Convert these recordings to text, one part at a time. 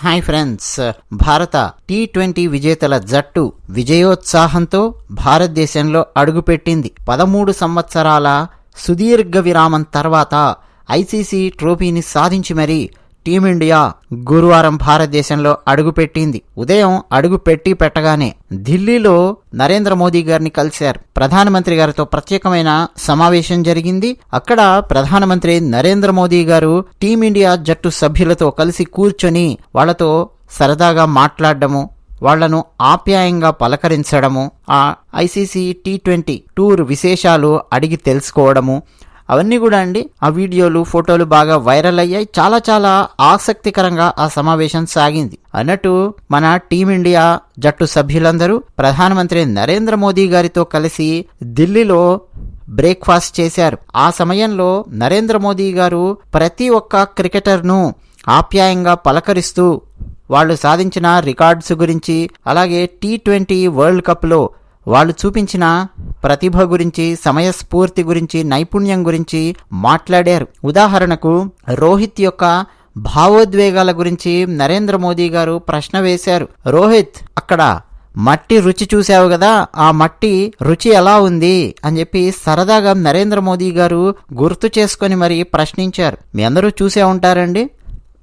Hi friends భారత T twenty విజేతల జట్టు విజయోత్సాహంతో భారతదేశంలో అడుగుపెట్టింది పదమూడు సంవత్సరాల సుదీర్ఘ విరామం తర్వాత ఐసీసీ ట్రోఫీని సాధించి మరీ టీమిండియా గురువారం భారతదేశంలో అడుగుపెట్టింది. ఉదయం అడుగు పెట్టి పెట్టగానే ఢిల్లీలో నరేంద్ర మోదీ గారిని కలిశారు. ప్రధానమంత్రి గారితో ప్రత్యేకమైన సమావేశం జరిగింది. అక్కడ ప్రధానమంత్రి నరేంద్ర మోదీ గారు టీమిండియా జట్టు సభ్యులతో కలిసి కూర్చొని వాళ్ళతో సరదాగా మాట్లాడడము వాళ్ళను ఆప్యాయంగా పలకరించడము ఆ ఐసీసీ టీ ట్వంటీ టూర్ విశేషాలు అడిగి తెలుసుకోవడము అవన్నీ కూడా అండి. ఆ వీడియోలు ఫోటోలు బాగా వైరల్ అయ్యాయి. చాలా చాలా ఆసక్తికరంగా ఆ సమావేశం సాగింది. అన్నట్టు మన టీమిండియా జట్టు సభ్యులందరూ ప్రధానమంత్రి నరేంద్ర మోదీ గారితో కలిసి ఢిల్లీలో బ్రేక్ఫాస్ట్ చేశారు. ఆ సమయంలో నరేంద్ర మోదీ గారు ప్రతి ఒక్క క్రికెటర్ను ఆప్యాయంగా పలకరిస్తూ వాళ్ళు సాధించిన రికార్డ్స్ గురించి అలాగే టీ ట్వంటీ వరల్డ్ కప్లో వాళ్ళు చూపించిన ప్రతిభ గురించి సమయస్ఫూర్తి గురించి నైపుణ్యం గురించి మాట్లాడారు. ఉదాహరణకు రోహిత్ యొక్క భావోద్వేగాల గురించి నరేంద్ర మోదీ గారు ప్రశ్న వేశారు. రోహిత్ అక్కడ మట్టి రుచి చూసావు కదా ఆ మట్టి రుచి ఎలా ఉంది? అని చెప్పి సరదాగా నరేంద్ర మోదీ గారు గుర్తు చేసుకొని మరి ప్రశ్నించారు. మీ అందరూ చూసే ఉంటారండి.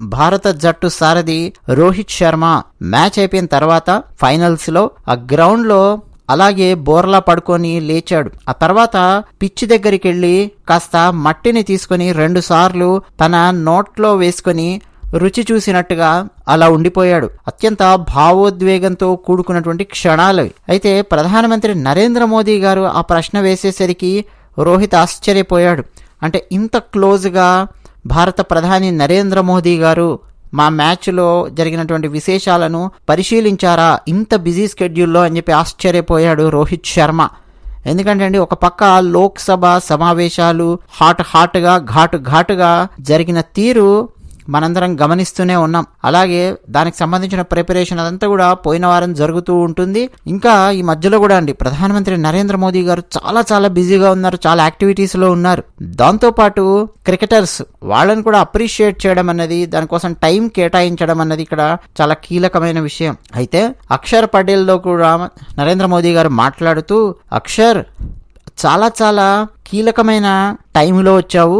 భారత జట్టు సారథి రోహిత్ శర్మ మ్యాచ్ అయిపోయిన తర్వాత ఫైనల్స్లో ఆ గ్రౌండ్లో అలాగే బోర్లా పడుకొని లేచాడు. ఆ తర్వాత పిచ్చి దగ్గరికి వెళ్ళి కాస్త మట్టిని తీసుకొని రెండుసార్లు తన నోట్లో వేసుకొని రుచి చూసినట్టుగా అలా ఉండిపోయాడు. అత్యంత భావోద్వేగంతో కూడుకున్నటువంటి క్షణాలు అయితే ప్రధానమంత్రి నరేంద్ర మోదీ గారు ఆ ప్రశ్న వేసేసరికి రోహిత్ ఆశ్చర్యపోయాడు. అంటే ఇంత క్లోజ్గా భారత ప్రధాని నరేంద్ర మోదీ గారు మా మ్యాచ్లో జరిగినటువంటి విశేషాలను పరిశీలించారా? ఇంత బిజీ స్కెడ్యూల్లో అని చెప్పి ఆశ్చర్యపోయాడు రోహిత్ శర్మ. ఎందుకంటే అండి ఒక పక్క లోక్సభ సమావేశాలు హాట్ హాట్గా ఘాటు ఘాటుగా జరిగిన తీరు మనందరం గమనిస్తూనే ఉన్నాం. అలాగే దానికి సంబంధించిన ప్రిపరేషన్ అదంతా కూడా పోయిన వారం జరుగుతూ ఉంటుంది. ఇంకా ఈ మధ్యలో కూడా అండి ప్రధానమంత్రి నరేంద్ర మోదీ గారు చాలా చాలా బిజీగా ఉన్నారు చాలా యాక్టివిటీస్లో ఉన్నారు. దాంతోపాటు క్రికెటర్స్ వాళ్ళని కూడా అప్రిషియేట్ చేయడం అన్నది దానికోసం టైం కేటాయించడం అన్నది ఇక్కడ చాలా కీలకమైన విషయం. అయితే అక్షర్ పటేల్లో కూడా నరేంద్ర మోదీ గారు మాట్లాడుతూ అక్షర్ చాలా చాలా కీలకమైన టైంలో వచ్చావు.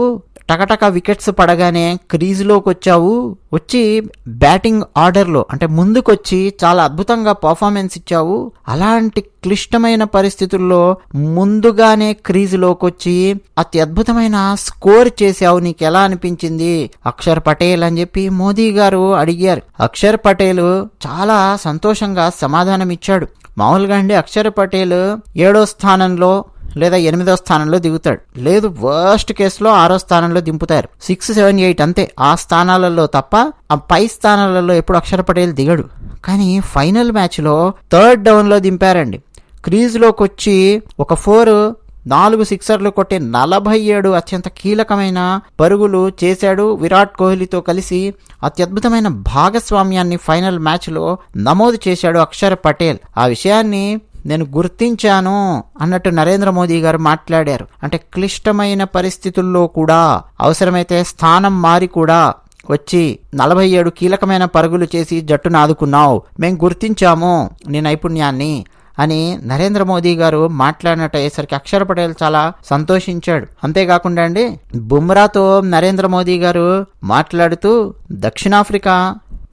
టకటక వికెట్స్ పడగానే క్రీజ్లోకి వచ్చావు వచ్చి బ్యాటింగ్ ఆర్డర్లో అంటే ముందుకొచ్చి చాలా అద్భుతంగా పర్ఫార్మెన్స్ ఇచ్చావు. అలాంటి క్లిష్టమైన పరిస్థితుల్లో ముందుగానే క్రీజ్లోకి వచ్చి అతి అద్భుతమైన స్కోర్ చేసావు నీకు ఎలా అనిపించింది? అక్షర్ పటేల్ అని చెప్పి మోదీ గారు అడిగారు. అక్షర్ పటేల్ చాలా సంతోషంగా సమాధానం ఇచ్చాడు మామూలుగా అండి అక్షర్ పటేల్ ఏడో స్థానంలో లేదా ఎనిమిదో స్థానంలో దిగుతాడు. లేదు వర్స్ట్ కేసులో ఆరో స్థానంలో దింపుతారు. సిక్స్ సెవెన్ ఎయిట్ అంతే. ఆ స్థానాలలో తప్ప ఆ పై స్థానాలలో ఎప్పుడు అక్షర పటేల్ దిగడు. కానీ ఫైనల్ మ్యాచ్లో థర్డ్ డౌన్లో దింపారండి. క్రీజ్లోకి వచ్చి ఒక ఫోర్ నాలుగు సిక్సర్లు కొట్టి నలభై ఏడు అత్యంత కీలకమైన పరుగులు చేశాడు విరాట్ కోహ్లీతో కలిసి అత్యద్భుతమైన భాగస్వామ్యాన్ని ఫైనల్ మ్యాచ్లో నమోదు చేశాడు అక్షర్ పటేల్. ఆ విషయాన్ని నేను గుర్తించాను అన్నట్టు నరేంద్ర మోదీ గారు మాట్లాడారు. అంటే క్లిష్టమైన పరిస్థితుల్లో కూడా అవసరమైతే స్థానం మారి కూడా వచ్చి నలభై ఏడు కీలకమైన పరుగులు చేసి జట్టును ఆదుకున్నావు మేము గుర్తించాము నీ నైపుణ్యాన్ని అని నరేంద్ర మోదీ గారు మాట్లాడినట్టు అయ్యేసరికి అక్షర్ పటేల్ చాలా సంతోషించాడు. అంతేకాకుండా అండి బుమ్రాతో నరేంద్ర మోదీ గారు మాట్లాడుతూ దక్షిణాఫ్రికా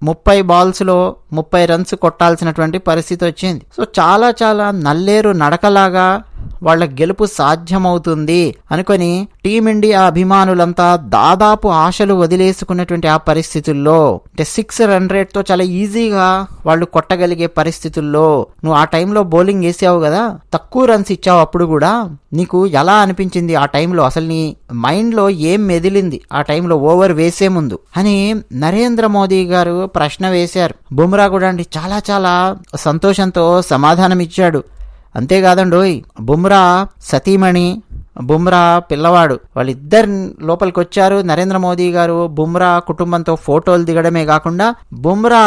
ముప్పై బాల్స్లో ముప్పై రన్స్ కొట్టాల్సినటువంటి పరిస్థితి వచ్చింది. సో చాలా చాలా నల్లేరు నడకలాగా వాళ్ళ గెలుపు సాధ్యమవుతుంది అనుకొని టీమిండియా అభిమానులంతా దాదాపు ఆశలు వదిలేసుకున్నటువంటి ఆ పరిస్థితుల్లో అంటే సిక్స్ రన్ రేట్తో చాలా ఈజీగా వాళ్ళు కొట్టగలిగే పరిస్థితుల్లో నువ్వు ఆ టైంలో బౌలింగ్ వేసావు కదా తక్కువ రన్స్ ఇచ్చావు అప్పుడు కూడా నీకు ఎలా అనిపించింది ఆ టైంలో? అసలు నీ మైండ్లో ఏం మెదిలింది ఆ టైంలో ఓవర్ వేసే ముందు? అని నరేంద్ర మోదీ గారు ప్రశ్న వేశారు. బుమ్రా కూడా అండి చాలా చాలా సంతోషంతో సమాధానం ఇచ్చాడు అంతేకాదండోయ్ బుమ్రా సతీమణి బుమ్రా పిల్లవాడు వాళ్ళిద్దరు లోపలికి వచ్చారు నరేంద్ర మోదీ గారు బుమ్రా కుటుంబంతో ఫోటోలు దిగడమే కాకుండా బుమ్రా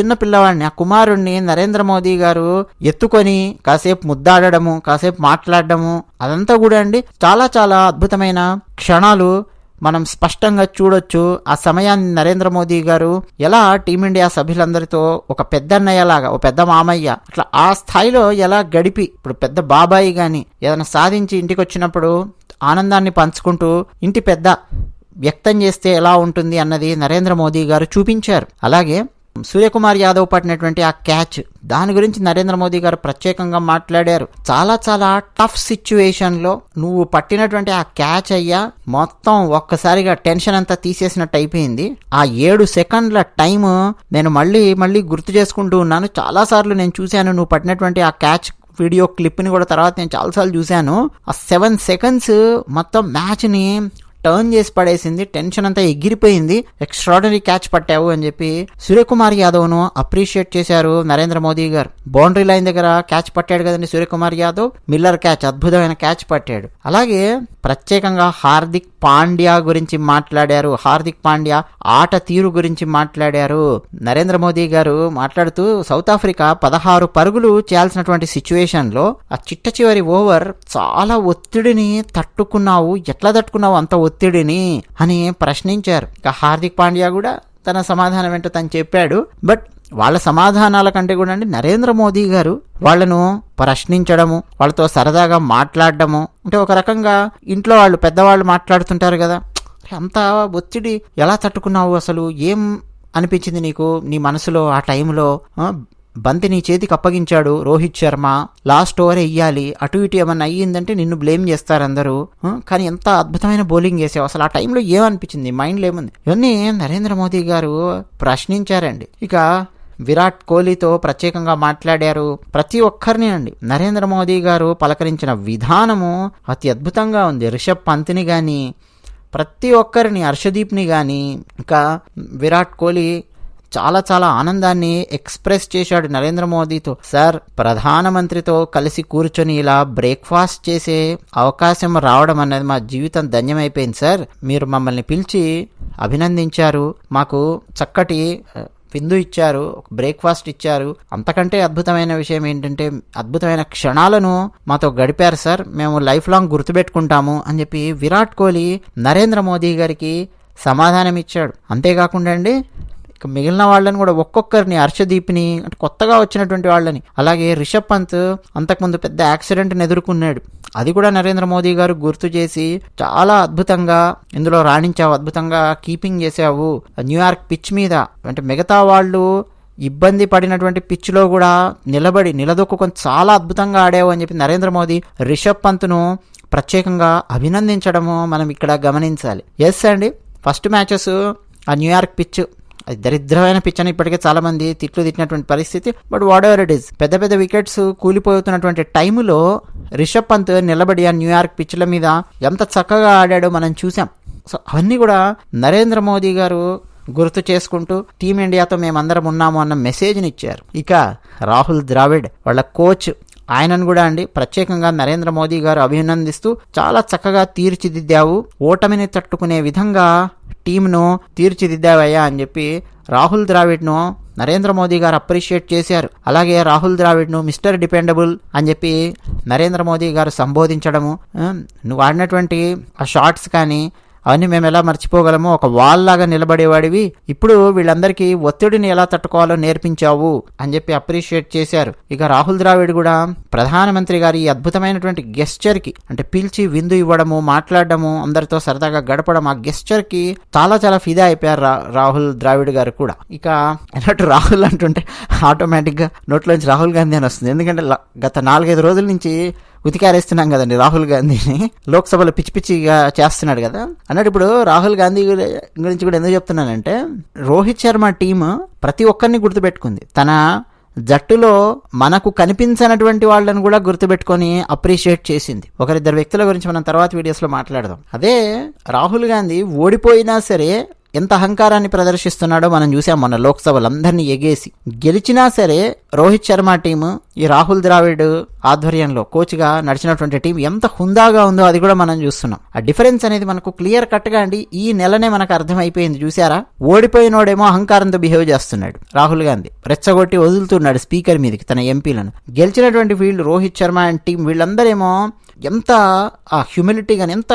చిన్న పిల్లవాడిని ఆ కుమారుణ్ణి నరేంద్ర మోదీ గారు ఎత్తుకొని కాసేపు ముద్దాడము కాసేపు మాట్లాడడము అదంతా కూడా అండి చాలా చాలా అద్భుతమైన క్షణాలు మనం స్పష్టంగా చూడొచ్చు ఆ సమయాన్ని నరేంద్ర మోదీ గారు ఎలా టీమిండియా సభ్యులందరితో ఒక పెద్దన్నయ్యలాగా ఒక పెద్ద మామయ్య అట్లా ఆ స్థాయిలో ఎలా గడిపి ఇప్పుడు పెద్ద బాబాయి గాని ఏదైనా సాధించి ఇంటికి వచ్చినప్పుడు ఆనందాన్ని పంచుకుంటూ ఇంటి పెద్ద వ్యక్తం చేస్తే ఎలా ఉంటుంది అన్నది నరేంద్ర మోదీ గారు చూపించారు. అలాగే సూర్యకుమార్ యాదవ్ పట్టినటువంటి ఆ క్యాచ్ దాని గురించి నరేంద్ర మోదీ గారు ప్రత్యేకంగా మాట్లాడారు. చాలా చాలా టఫ్ సిచ్యువేషన్లో నువ్వు పట్టినటువంటి ఆ క్యాచ్ అయ్యా మొత్తం ఒక్కసారిగా టెన్షన్ అంతా తీసేసినట్టు అయిపోయింది. ఆ ఏడు సెకండ్ల టైం నేను మళ్ళీ మళ్ళీ గుర్తు చేసుకుంటూ ఉన్నాను. చాలా సార్లు నేను చూశాను నువ్వు పట్టినటువంటి ఆ క్యాచ్ వీడియో క్లిప్ని కూడా తర్వాత నేను చాలాసార్లు చూశాను. ఆ సెవెన్ సెకండ్స్ మొత్తం మ్యాచ్ని టర్న్ చేసి పడేసింది టెన్షన్ అంతా ఎగిరిపోయింది. ఎక్స్ట్రాడనరీ క్యాచ్ పట్టావు అని చెప్పి సూర్యకుమార్ యాదవ్ను అప్రిషియేట్ చేశారు నరేంద్ర మోదీ గారు. బౌండరీ లైన్ దగ్గర క్యాచ్ పట్టాడు కదండి సూర్యకుమార్ యాదవ్. మిల్లర్ క్యాచ్ అద్భుతమైన క్యాచ్ పట్టాడు. అలాగే ప్రత్యేకంగా హార్దిక్ పాండ్యా గురించి మాట్లాడారు. హార్దిక్ పాండ్యా ఆట తీరు గురించి మాట్లాడారు నరేంద్ర మోదీ గారు. మాట్లాడుతూ సౌత్ ఆఫ్రికా పదహారు పరుగులు చేయాల్సినటువంటి సిచ్యువేషన్లో ఆ చిట్ట చివరి ఓవర్ చాలా ఒత్తిడిని తట్టుకున్నావు. ఎట్లా తట్టుకున్నావు? అంత ఒత్తిడిని అని ప్రశ్నించారు. ఇక హార్దిక్ పాండ్యా కూడా తన సమాధానం వెంట తను చెప్పాడు. బట్ వాళ్ళ సమాధానాల కంటే కూడా అండి నరేంద్ర మోదీ గారు వాళ్ళను ప్రశ్నించడము వాళ్ళతో సరదాగా మాట్లాడడము అంటే ఒక రకంగా ఇంట్లో వాళ్ళు పెద్దవాళ్ళు మాట్లాడుతుంటారు కదా. అంత ఒత్తిడి ఎలా తట్టుకున్నావు అసలు? ఏం అనిపించింది నీకు? నీ మనసులో ఆ టైంలో బంతిని బంతి నీ చేతికి అప్పగించాడు రోహిత్ శర్మ. లాస్ట్ ఓవర్ వెయ్యాలి అటు ఇటు ఏమన్నా అయ్యిందంటే నిన్ను బ్లేమ్ చేస్తారు అందరూ కానీ ఎంత అద్భుతమైన బౌలింగ్ వేసావు. అసలు ఆ టైంలో ఏమనిపించింది? మైండ్లో ఏముంది? ఇవన్నీ నరేంద్ర మోదీ గారు ప్రశ్నించారండి. ఇక విరాట్ కోహ్లీతో ప్రత్యేకంగా మాట్లాడారు ప్రతి ఒక్కరిని అండి. నరేంద్ర మోదీ గారు పలకరించిన విధానము అతి అద్భుతంగా ఉంది. రిషబ్ పంత్ని కానీ ప్రతి ఒక్కరిని హర్షదీప్ని కానీ ఇంకా విరాట్ కోహ్లీ చాలా చాలా ఆనందాన్ని ఎక్స్ప్రెస్ చేశాడు నరేంద్ర మోదీతో. సార్ ప్రధానమంత్రితో కలిసి కూర్చొని ఇలా బ్రేక్ఫాస్ట్ చేసే అవకాశం రావడం అనేది మా జీవితం ధన్యమైపోయింది సార్. మీరు మమ్మల్ని పిలిచి అభినందించారు. మాకు చక్కటి విందు ఇచ్చారు బ్రేక్ఫాస్ట్ ఇచ్చారు. అంతకంటే అద్భుతమైన విషయం ఏంటంటే అద్భుతమైన క్షణాలను మాతో గడిపారు సార్. మేము లైఫ్ లాంగ్ గుర్తుపెట్టుకుంటాము అని చెప్పి విరాట్ కోహ్లీ నరేంద్ర మోదీ గారికి సమాధానం ఇచ్చాడు అంతేకాకుండా అండి ఇక మిగిలిన వాళ్ళని కూడా ఒక్కొక్కరిని హర్షదీప్ని అంటే కొత్తగా వచ్చినటువంటి వాళ్ళని. అలాగే రిషబ్ పంత్ అంతకుముందు పెద్ద యాక్సిడెంట్ని ఎదుర్కొన్నాడు. అది కూడా నరేంద్ర మోదీ గారు గుర్తు చేసి చాలా అద్భుతంగా ఇందులో రాణించావు అద్భుతంగా కీపింగ్ చేసావు న్యూయార్క్ పిచ్ మీద అంటే మిగతా వాళ్ళు ఇబ్బంది పడినటువంటి పిచ్లో కూడా నిలబడి నిలదొక్కుని చాలా అద్భుతంగా ఆడావు అని చెప్పి నరేంద్ర మోదీ రిషబ్ పంత్ను ప్రత్యేకంగా అభినందించడము మనం ఇక్కడ గమనించాలి. ఎస్ అండి. ఫస్ట్ మ్యాచెస్ ఆ న్యూయార్క్ పిచ్ అది దరిద్రమైన పిచ్ అని ఇప్పటికే చాలా మంది తిట్లు తిట్టినటువంటి పరిస్థితి. But whatever it is పెద్ద పెద్ద వికెట్స్ కూలిపోతున్నటువంటి టైంలో రిషబ్ పంత్ నిలబడి ఆ న్యూయార్క్ పిచ్ల మీద ఎంత చక్కగా ఆడాడో మనం చూసాం. సో అవన్నీ కూడా నరేంద్ర మోదీ గారు గుర్తు చేసుకుంటూ టీమిండియాతో మేమందరం ఉన్నాము అన్న మెసేజ్ని ఇచ్చారు. ఇక రాహుల్ ద్రావిడ్ వాళ్ళ కోచ్ ఆయనను కూడా అండి ప్రత్యేకంగా నరేంద్ర మోదీ గారు అభినందిస్తూ చాలా చక్కగా తీర్చిదిద్దావు. ఓటమిని తట్టుకునే విధంగా టీంను తీర్చిదిద్దావయ్యా అని చెప్పి రాహుల్ ద్రావిడ్ను నరేంద్ర మోదీ గారు అప్రిషియేట్ చేశారు. అలాగే రాహుల్ ద్రావిడ్ను మిస్టర్ డిపెండబుల్ అని చెప్పి నరేంద్ర మోదీ గారు సంబోధించడము నువ్వు ఆడినటువంటి ఆ షార్ట్స్ కానీ అవన్నీ మేము ఎలా మర్చిపోగలము ఒక వాల్ లాగా నిలబడేవాడివి. ఇప్పుడు వీళ్ళందరికీ ఒత్తిడిని ఎలా తట్టుకోవాలో నేర్పించావు అని చెప్పి అప్రిషియేట్ చేశారు. ఇక రాహుల్ ద్రావిడ్ కూడా ప్రధానమంత్రి గారి ఈ అద్భుతమైనటువంటి గెస్చర్కి అంటే పిలిచి విందు ఇవ్వడము మాట్లాడడము అందరితో సరదాగా గడపడం ఆ గెస్చర్కి చాలా చాలా ఫిదా అయిపోయారు రా- రాహుల్ ద్రావిడ్ గారు కూడా. ఇక అన్నట్టు రాహుల్ అంటుంటే ఆటోమేటిక్గా నోట్లోంచి రాహుల్ గాంధీ అని వస్తుంది. ఎందుకంటే గత నాలుగైదు రోజుల నుంచి ఉతికారేస్తున్నాం కదండి రాహుల్ గాంధీని. లోక్సభలో పిచ్చి పిచ్చిగా చేస్తున్నాడు కదా. అన్నట్టు ఇప్పుడు రాహుల్ గాంధీ గురించి కూడా ఎందుకు చెప్తున్నానంటే రోహిత్ శర్మ టీం ప్రతి ఒక్కరిని గుర్తుపెట్టుకుంది. తన జట్టులో మనకు కనిపించనటువంటి వాళ్ళని కూడా గుర్తుపెట్టుకొని అప్రిషియేట్ చేసింది. ఒకరిద్దరు వ్యక్తుల గురించి మనం తర్వాత వీడియోస్లో మాట్లాడదాం. అదే రాహుల్ గాంధీ ఓడిపోయినా సరే ఎంత అహంకారాన్ని ప్రదర్శిస్తున్నాడో మనం చూసాం మొన్న లోక్సభలందరినీ ఎగేసి. గెలిచినా సరే రోహిత్ శర్మ టీము ఈ రాహుల్ ద్రావిడ్ ఆధ్వర్యంలో కోచ్గా నడిచినటువంటి టీం ఎంత హుందాగా ఉందో అది కూడా మనం చూస్తున్నాం. ఆ డిఫరెన్స్ అనేది మనకు క్లియర్ కట్గా అండి. ఈ నెలనే మనకు అర్థమైపోయింది చూసారా? ఓడిపోయినోడేమో అహంకారంతో బిహేవ్ చేస్తున్నాడు రాహుల్ గాంధీ. రెచ్చగొట్టి వదులుతున్నాడు స్పీకర్ మీదకి తన ఎంపీలను. గెలిచినటువంటి వీళ్ళు రోహిత్ శర్మ అండ్ టీం వీళ్ళందరేమో ఎంత ఆ హ్యూమిలిటీ కానీ ఎంత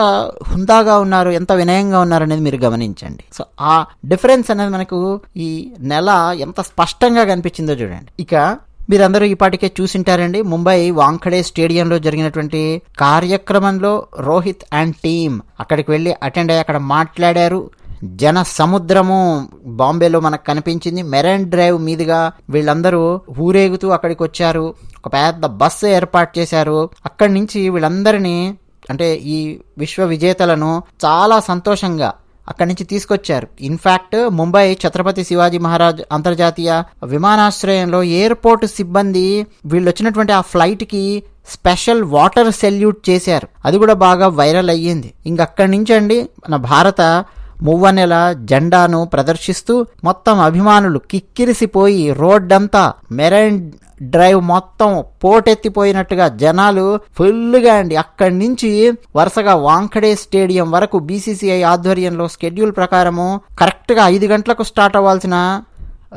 హుందాగా ఉన్నారు ఎంత వినయంగా ఉన్నారు అనేది మీరు గమనించండి. సో ఆ డిఫరెన్స్ అనేది మనకు ఈ నెల ఎంత స్పష్టంగా కనిపించిందో చూడండి. ఇక మీరందరూ ఈపాటికే చూసింటారండి ముంబై వాంఖడే స్టేడియంలో జరిగినటువంటి కార్యక్రమంలో రోహిత్ అండ్ టీమ్ అక్కడికి వెళ్ళి అటెండ్ అయ్యి అక్కడ మాట్లాడారు. జన సముద్రము బాంబేలో మనకు కనిపించింది. మెరైన్ డ్రైవ్ మీదుగా వీళ్ళందరూ ఊరేగుతూ అక్కడికి వచ్చారు. ఒక పెద్ద బస్సు ఏర్పాటు చేశారు. అక్కడి నుంచి వీళ్ళందరినీ అంటే ఈ విశ్వ విజేతలను చాలా సంతోషంగా అక్కడి నుంచి తీసుకొచ్చారు. ఇన్ఫ్యాక్ట్ ముంబై ఛత్రపతి శివాజీ మహారాజ్ అంతర్జాతీయ విమానాశ్రయంలో ఎయిర్పోర్ట్ సిబ్బంది వీళ్ళు వచ్చినటువంటి ఆ ఫ్లైట్కి స్పెషల్ వాటర్ సెల్యూట్ చేశారు. అది కూడా బాగా వైరల్ అయ్యింది. ఇంక అక్కడి నుంచి అండి మన భారత మువ్వనెల జెండాను ప్రదర్శిస్తూ మొత్తం అభిమానులు కిక్కిరిసిపోయి రోడ్డంతా మెరైన్ డ్రైవ్ మొత్తం పోటెత్తిపోయినట్టుగా జనాలు ఫుల్గా అండి. అక్కడి నుంచి వరుసగా వాంఖడే స్టేడియం వరకు బీసీసీఐ ఆధ్వర్యంలో స్కెడ్యూల్ ప్రకారము కరెక్ట్గా ఐదు గంటలకు స్టార్ట్ అవ్వాల్సిన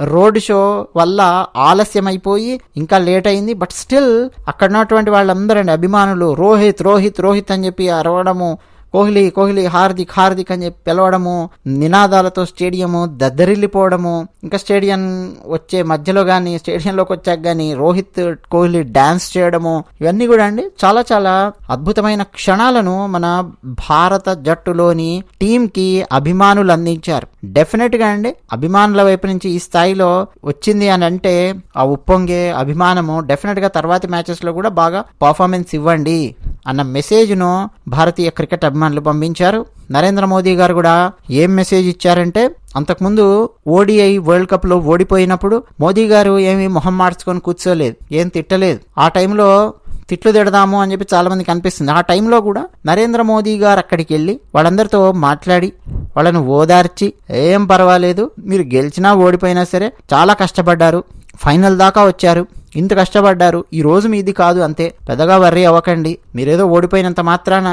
రోడ్ షో వల్ల ఆలస్యమైపోయి ఇంకా లేట్ అయింది. బట్ స్టిల్ అక్కడ ఉన్నటువంటి వాళ్ళందరండి అభిమానులు రోహిత్ రోహిత్ రోహిత్ అని చెప్పి అరవడము కోహ్లీ కోహ్లీ హార్దిక్ హార్దిక్ అని చెప్పి పిలవడము నినాదాలతో స్టేడియము దద్దరిల్లిపోవడము ఇంకా స్టేడియం వచ్చే మధ్యలో కానీ స్టేడియంలోకి వచ్చాక కానీ రోహిత్ కోహ్లీ డ్యాన్స్ చేయడము ఇవన్నీ కూడా అండి. చాలా చాలా అద్భుతమైన క్షణాలను మన భారత జట్టులోని టీంకి అభిమానులు అందించారు. డెఫినెట్గా అండి. అభిమానుల వైపు నుంచి ఈ స్థాయిలో వచ్చింది అని అంటే ఆ ఉప్పొంగే అభిమానము డెఫినెట్గా తర్వాతి మ్యాచెస్లో కూడా బాగా పర్ఫార్మెన్స్ ఇవ్వండి అన్న మెసేజ్ను భారతీయ క్రికెట్ అభిమానులు పంపించారు. నరేంద్ర మోదీ గారు కూడా ఏం మెసేజ్ ఇచ్చారంటే అంతకుముందు ఓడిఐ వరల్డ్ కప్లో ఓడిపోయినప్పుడు మోదీ గారు ఏమి మొహం మార్చుకొని కూర్చోలేదు ఏం తిట్టలేదు. ఆ టైంలో తిట్లు తిడదాము అని చెప్పి చాలామందికి అనిపిస్తుంది. ఆ టైంలో కూడా నరేంద్ర మోదీ గారు అక్కడికి వెళ్ళి వాళ్ళందరితో మాట్లాడి వాళ్ళను ఓదార్చి ఏం పర్వాలేదు మీరు గెలిచినా ఓడిపోయినా సరే చాలా కష్టపడ్డారు ఫైనల్ దాకా వచ్చారు ఇంత కష్టపడ్డారు ఈ రోజు మీది కాదు అంతే పెద్దగా వర్రీ అవ్వకండి మీరేదో ఓడిపోయినంత మాత్రాన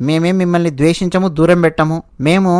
మేమేం మిమ్మల్ని ద్వేషించము దూరం పెట్టము మేము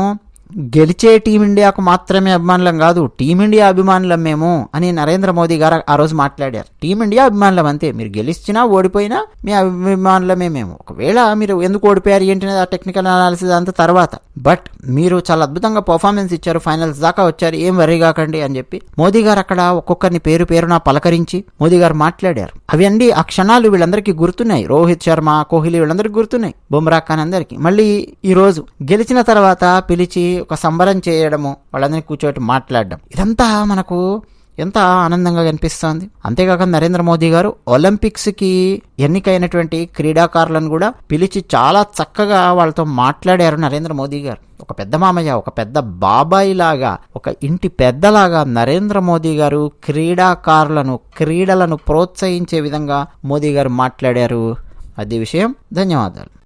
గెలిచే టీమిండియాకు మాత్రమే అభిమానులం కాదు టీమిండియా అభిమానులం మేము అని నరేంద్ర మోదీ గారు ఆ రోజు మాట్లాడారు. టీమిండియా అభిమానులం అంతే. మీరు గెలిచినా ఓడిపోయినా మీ అభిమానులమే మేము. ఒకవేళ మీరు ఎందుకు ఓడిపోయారు ఏంటి ఆ టెక్నికల్ అనాలిసిస్ అంత తర్వాత. బట్ మీరు చాలా అద్భుతంగా పర్ఫార్మెన్స్ ఇచ్చారు ఫైనల్స్ దాకా వచ్చారు ఏం వరి కాకండి అని చెప్పి మోదీ గారు అక్కడ ఒక్కొక్కరిని పేరు పేరున పలకరించి మోదీ గారు మాట్లాడారు. అవి అండి ఆ క్షణాలు వీళ్ళందరికీ గుర్తున్నాయి. రోహిత్ శర్మ కోహ్లీ వీళ్ళందరికీ గుర్తున్నాయి. బుమ్రా ఖాన్ అందరికీ. మళ్ళీ ఈ రోజు గెలిచిన తర్వాత పిలిచి ఒక సంబరం చేయడము వాళ్ళందరినీ కూర్చోబెట్టి మాట్లాడడం. ఇదంతా మనకు ఎంత ఆనందంగా కనిపిస్తోంది. అంతేకాక నరేంద్ర మోదీ గారు ఒలింపిక్స్కి ఎన్నికైనటువంటి క్రీడాకారులను కూడా పిలిచి చాలా చక్కగా వాళ్ళతో మాట్లాడారు నరేంద్ర మోదీ గారు. ఒక పెద్ద మామయ్య ఒక పెద్ద బాబాయి లాగా ఒక ఇంటి పెద్దలాగా నరేంద్ర మోదీ గారు క్రీడాకారులను క్రీడలను ప్రోత్సహించే విధంగా మోదీ గారు మాట్లాడారు. అది విషయం. ధన్యవాదాలు.